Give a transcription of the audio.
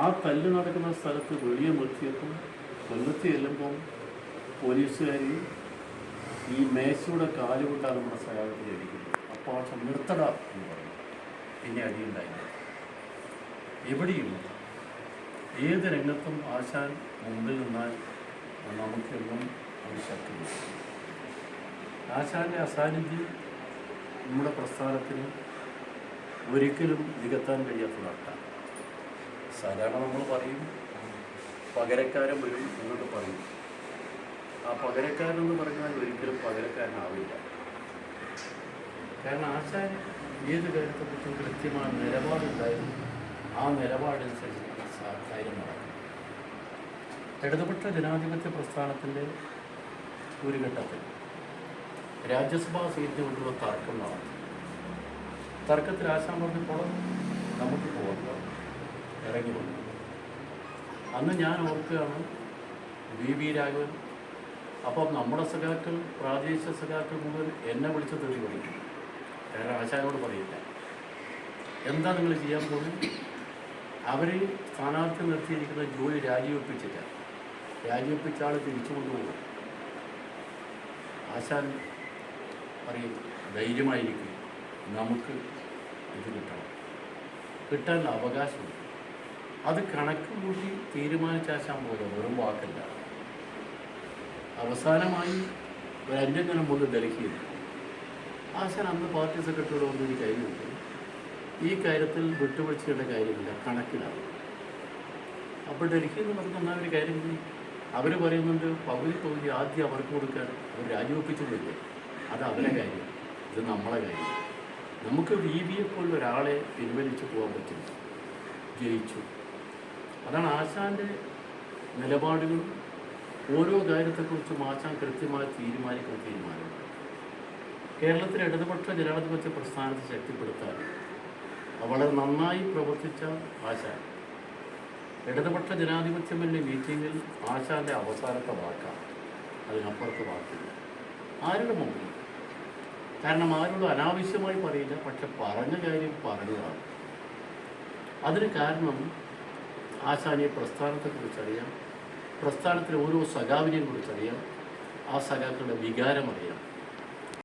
ആ തല്ല് നടക്കുന്ന സ്ഥലത്ത് വെളിയെ നിർത്തിയപ്പോൾ കൊല്ലത്ത് ചെല്ലുമ്പോൾ പോലീസുകാരി ഈ മേശയുടെ കാലുകൊണ്ടാണ് നമ്മുടെ സഹായത്തിൽ അടിക്കുന്നത്. അപ്പോൾ ആ നിർത്തട എന്ന് പറഞ്ഞു. പിന്നെ അടിയുണ്ടായില്ല. എവിടെയും ഏത് രംഗത്തും ആശാൻ മുമ്പിൽ നിന്നാൽ നമുക്കെന്നും ഒരു ശക്തി. ആശാന്റെ അസാന്നിധ്യം നമ്മുടെ പ്രസ്ഥാനത്തിന് ഒരിക്കലും നികത്താൻ കഴിയാത്തതാക്കാം. സാധാരണ നമ്മൾ പറയും പകരക്കാരൻ വരും എന്നൊക്കെ പറയും. ആ പകരക്കാരൻ എന്ന് പറഞ്ഞാൽ ഒരിക്കലും പകരക്കാരനാവില്ല കാരണം ആശാൻ ഏത് കാര്യത്തെക്കുറിച്ചും കൃത്യമായ നിലപാടുണ്ടായിരുന്നു? ആ നിലപാടനുസരിച്ച് കാര്യം നടക്കും. ഇടതുപക്ഷ ജനാധിപത്യ പ്രസ്ഥാനത്തിന്റെ ഒരു ഘട്ടത്തിൽ രാജ്യസഭാ സീറ്റിന് കൊണ്ടുള്ള തർക്കം നടന്നു. തർക്കത്തിൽ ആശാൻ പറഞ്ഞപ്പോൾ നമുക്ക് പോകണ്ട ഇറങ്ങി വന്നു അന്ന് ഞാൻ ഓർക്കുകയാണ് വി വി രാഘവൻ അപ്പം നമ്മുടെ സഖാക്കൾ പ്രാദേശിക സഖാക്കൾ മുതൽ എന്നെ വിളിച്ച് തെറി പറയും. വേറെ ആശാനോട് പറയില്ല. എന്താ നിങ്ങൾ ചെയ്യാൻ പോകുന്നത്? അവർ സ്ഥാനാർത്ഥി നിർത്തിയിരിക്കുന്ന ജോലി രാജിവെപ്പിച്ചില്ല. രാജിവെപ്പിച്ച ആൾ തിരിച്ചു കൊണ്ടുപോകും. ആശാൻ പറയും ധൈര്യമായിരിക്കും. നമുക്ക് ഇത് കിട്ടണം. കിട്ടാനുള്ള അവകാശമുണ്ട്. അത് കണക്ക് കൂട്ടി തീരുമാനിച്ചാൽ പോലെ വെറും വാക്കല്ല. അവസാനമായി ഒരു അന്യജനം മുമ്പ് ഡൽഹിയിൽ. ആശാൻ അന്ന് പാർട്ടി സെക്രട്ടറിയോട് വന്ന് ഒരു കാര്യം ഈ കാര്യത്തിൽ വിട്ടുവീഴ്ചയുടെ കാര്യമില്ല കണക്കിലാണ്. അപ്പോൾ ഡൽഹി എന്ന് പറഞ്ഞ ഒരു കാര്യം അവർ പറയുന്നുണ്ട് പകുതി പകുതി ആദ്യം അവർക്ക് കൊടുക്കാൻ അവർ രാജിവെപ്പിച്ചിട്ടില്ലേ? അത് അവരെ കാര്യം ഇത് നമ്മളെ കാര്യം. നമുക്ക് വി ബിയെ പോലുള്ള ഒരാളെ പിൻവലിച്ച് പോകാൻ പറ്റില്ല. ജയിച്ചു. അതാണ് ആശാന്റെ നിലപാടുകളും ഓരോ കാര്യത്തെക്കുറിച്ചും ആശാൻ കൃത്യമായി തീരുമാനിക്കുന്ന തീരുമാനം. കേരളത്തിലെ ഇടതുപക്ഷ ജനാധിപത്യ പ്രസ്ഥാനത്തെ ശക്തിപ്പെടുത്താൻ വളരെ നന്നായി പ്രവർത്തിച്ച ആശാൻ. ഇടതുപക്ഷ ജനാധിപത്യമെന്ന മീറ്റിങ്ങിൽ ആശാന്റെ അവസാനത്തെ വാക്കാണ് അതിനപ്പുറത്ത് വാക്കില്ല. ആരുടെ മുമ്പിൽ? കാരണം ആരോടും അനാവശ്യമായി പറയില്ല പക്ഷെ പറഞ്ഞ കാര്യം പറഞ്ഞതാണ്. അതിന് കാരണം ആശാനെ പ്രസ്ഥാനത്തെക്കുറിച്ചറിയാം. പ്രസ്ഥാനത്തിലെ ഓരോ സഖാവിനെയും കുറിച്ചറിയാം. ആ സഖാക്കളുടെ വികാരം അറിയാം